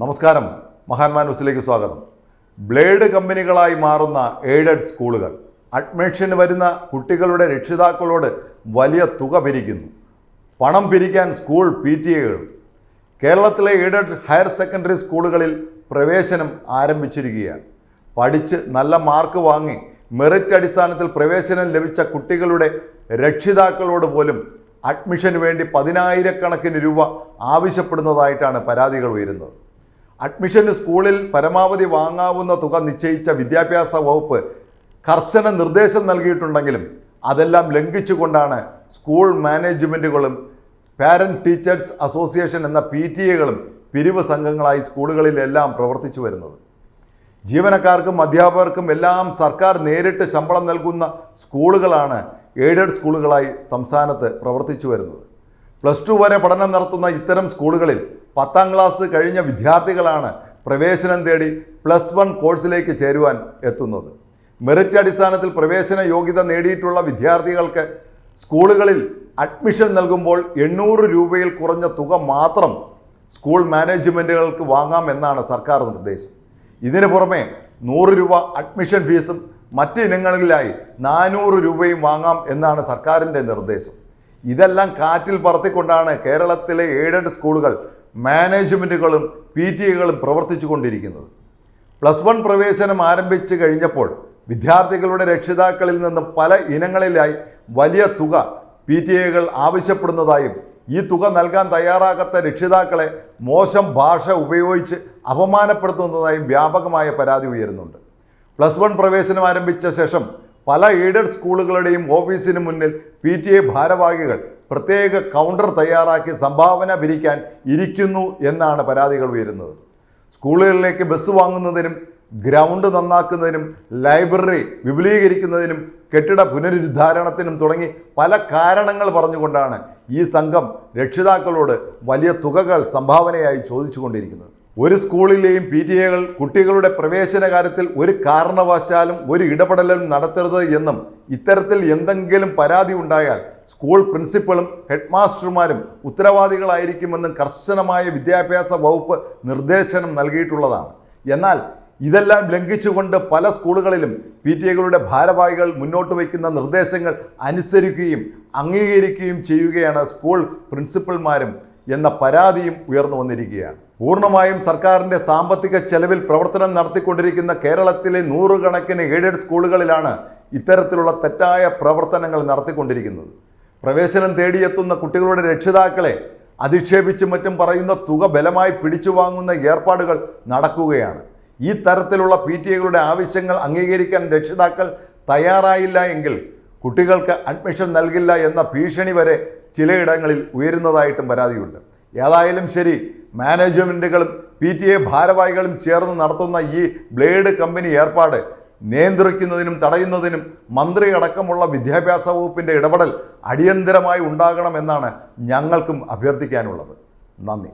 നമസ്കാരം. മഹാന്മാ ന്യൂസിലേക്ക് സ്വാഗതം. ബ്ലേഡ് കമ്പനികളായി മാറുന്ന എയ്ഡഡ് സ്കൂളുകൾ. അഡ്മിഷന് വരുന്ന കുട്ടികളുടെ രക്ഷിതാക്കളോട് വലിയ തുക പിരിക്കുന്നു. പണം പിരിക്കാൻ സ്കൂൾ പി ടി എകൾ കേരളത്തിലെ എയ്ഡഡ് ഹയർ സെക്കൻഡറി സ്കൂളുകളിൽ പ്രവേശനം ആരംഭിച്ചിരിക്കുകയാണ്. പഠിച്ച് നല്ല മാർക്ക് വാങ്ങി മെറിറ്റ് അടിസ്ഥാനത്തിൽ പ്രവേശനം ലഭിച്ച കുട്ടികളുടെ രക്ഷിതാക്കളോട് പോലും അഡ്മിഷന് വേണ്ടി പതിനായിരക്കണക്കിന് രൂപ ആവശ്യപ്പെടുന്നതായിട്ടാണ് പരാതികൾ ഉയരുന്നത്. അഡ്മിഷന് സ്കൂളിൽ പരമാവധി വാങ്ങാവുന്ന തുക നിശ്ചയിച്ച വിദ്യാഭ്യാസ വകുപ്പ് കർശന നിർദ്ദേശം നൽകിയിട്ടുണ്ടെങ്കിലും അതെല്ലാം ലംഘിച്ചുകൊണ്ടാണ് സ്കൂൾ മാനേജ്മെന്റുകളും പാരന്റ് ടീച്ചേഴ്സ് അസോസിയേഷൻ എന്ന പി ടി എകളും പിരിവ് സംഘങ്ങളായി സ്കൂളുകളിലെല്ലാം പ്രവർത്തിച്ചു വരുന്നത്. ജീവനക്കാർക്കും അധ്യാപകർക്കും എല്ലാം സർക്കാർ നേരിട്ട് ശമ്പളം നൽകുന്ന സ്കൂളുകളാണ് എയ്ഡഡ് സ്കൂളുകളായി സംസ്ഥാനത്ത് പ്രവർത്തിച്ചു വരുന്നത്. പ്ലസ് ടു വരെ പഠനം നടത്തുന്ന ഇത്തരം സ്കൂളുകളിൽ പത്താം ക്ലാസ് കഴിഞ്ഞ വിദ്യാർത്ഥികളാണ് പ്രവേശനം തേടി പ്ലസ് വൺ കോഴ്സിലേക്ക് ചേരുവാൻ എത്തുന്നത്. മെറിറ്റ് അടിസ്ഥാനത്തിൽ പ്രവേശന യോഗ്യത നേടിയിട്ടുള്ള വിദ്യാർത്ഥികൾക്ക് സ്കൂളുകളിൽ അഡ്മിഷൻ നൽകുമ്പോൾ എണ്ണൂറ് രൂപയിൽ കുറഞ്ഞ തുക മാത്രം സ്കൂൾ മാനേജ്മെന്റുകൾക്ക് വാങ്ങാം എന്നാണ് സർക്കാർ നിർദ്ദേശം. ഇതിനു പുറമെ നൂറ് രൂപ അഡ്മിഷൻ ഫീസും മറ്റ് ഇനങ്ങളിലായി നാനൂറ് രൂപയും വാങ്ങാം എന്നാണ് സർക്കാരിന്റെ നിർദ്ദേശം. ഇതെല്ലാം കാറ്റിൽ പറത്തിക്കൊണ്ടാണ് കേരളത്തിലെ എയ്ഡഡ് സ്കൂളുകൾ മാനേജ്മെന്റുകളും പി ടി എകളും പ്രവർത്തിച്ചു കൊണ്ടിരിക്കുന്നത് പ്ലസ് വൺ പ്രവേശനം ആരംഭിച്ചു കഴിഞ്ഞപ്പോൾ വിദ്യാർത്ഥികളുടെ രക്ഷിതാക്കളിൽ നിന്നും പല ഇനങ്ങളിലായി വലിയ തുക പി ടി എകൾ ആവശ്യപ്പെടുന്നതായും ഈ തുക നൽകാൻ തയ്യാറാകാത്ത രക്ഷിതാക്കളെ മോശം ഭാഷ ഉപയോഗിച്ച് അപമാനപ്പെടുത്തുന്നതായും വ്യാപകമായ പരാതി ഉയരുന്നുണ്ട്. പ്ലസ് വൺ പ്രവേശനം ആരംഭിച്ച ശേഷം പല എയ്ഡഡ് സ്കൂളുകളുടെയും ഓഫീസിന് മുന്നിൽ പി ടി എ ഭാരവാഹികൾ പ്രത്യേക കൗണ്ടർ തയ്യാറാക്കി സംഭാവന പിരിക്കാൻ ഇരിക്കുന്നു എന്നാണ് പരാതികൾ ഉയരുന്നത്. സ്കൂളുകളിലേക്ക് ബസ് വാങ്ങുന്നതിനും ഗ്രൗണ്ട് നന്നാക്കുന്നതിനും ലൈബ്രറി വിപുലീകരിക്കുന്നതിനും കെട്ടിട പുനരുദ്ധാരണത്തിനും തുടങ്ങി പല കാരണങ്ങൾ പറഞ്ഞുകൊണ്ടാണ് ഈ സംഘം രക്ഷിതാക്കളോട് വലിയ തുകകൾ സംഭാവനയായി ചോദിച്ചുകൊണ്ടിരിക്കുന്നത്. ഒരു സ്കൂളിലെയും പി ടി എകൾ കുട്ടികളുടെ പ്രവേശന കാര്യത്തിൽ ഒരു കാരണവശാലും ഒരു ഇടപെടലും നടത്തരുത് എന്നും ഇത്തരത്തിൽ എന്തെങ്കിലും പരാതി ഉണ്ടായാൽ സ്കൂൾ പ്രിൻസിപ്പളും ഹെഡ് മാസ്റ്റർമാരും ഉത്തരവാദികളായിരിക്കുമെന്നും കർശനമായ വിദ്യാഭ്യാസ വകുപ്പ് നിർദ്ദേശനം നൽകിയിട്ടുള്ളതാണ്. എന്നാൽ ഇതെല്ലാം ലംഘിച്ചുകൊണ്ട് പല സ്കൂളുകളിലും പി ടി എകളുടെ ഭാരവാഹികൾ മുന്നോട്ട് വയ്ക്കുന്ന നിർദ്ദേശങ്ങൾ അനുസരിക്കുകയും അംഗീകരിക്കുകയും ചെയ്യുകയാണ് സ്കൂൾ പ്രിൻസിപ്പൽമാരും എന്ന പരാതിയും ഉയർന്നു വന്നിരിക്കുകയാണ്. പൂർണമായും സർക്കാരിന്റെ സാമ്പത്തിക ചെലവിൽ പ്രവർത്തനം നടത്തിക്കൊണ്ടിരിക്കുന്ന കേരളത്തിലെ നൂറുകണക്കിന് എയ്ഡഡ് സ്കൂളുകളിലാണ് ഇത്തരത്തിലുള്ള തെറ്റായ പ്രവർത്തനങ്ങൾ നടത്തിക്കൊണ്ടിരിക്കുന്നത്. പ്രവേശനം തേടിയെത്തുന്ന കുട്ടികളുടെ രക്ഷിതാക്കളെ അധിക്ഷേപിച്ചും മറ്റും പറയുന്ന തുക ബലമായി പിടിച്ചു വാങ്ങുന്ന ഏർപ്പാടുകൾ നടക്കുകയാണ്. ഈ തരത്തിലുള്ള പി ടി എകളുടെ ആവശ്യങ്ങൾ അംഗീകരിക്കാൻ രക്ഷിതാക്കൾ തയ്യാറായില്ല എങ്കിൽ കുട്ടികൾക്ക് അഡ്മിഷൻ നൽകില്ല എന്ന ഭീഷണി വരെ ചിലയിടങ്ങളിൽ ഉയരുന്നതായിട്ടും പരാതിയുണ്ട്. ഏതായാലും ശരി മാനേജ്മെന്റുകളും പി ടി എ ഭാരവാഹികളും ചേർന്ന് നടത്തുന്ന ഈ ബ്ലേഡ് കമ്പനി ഏർപ്പാട് നിയന്ത്രിക്കുന്നതിനും തടയുന്നതിനും മന്ത്രി അടക്കമുള്ള വിദ്യാഭ്യാസ വകുപ്പിന്റെ ഇടപെടൽ അടിയന്തരമായി ഉണ്ടാകണമെന്നാണ് ഞങ്ങൾക്കും അഭ്യർത്ഥിക്കാനുള്ളത്. നന്ദി.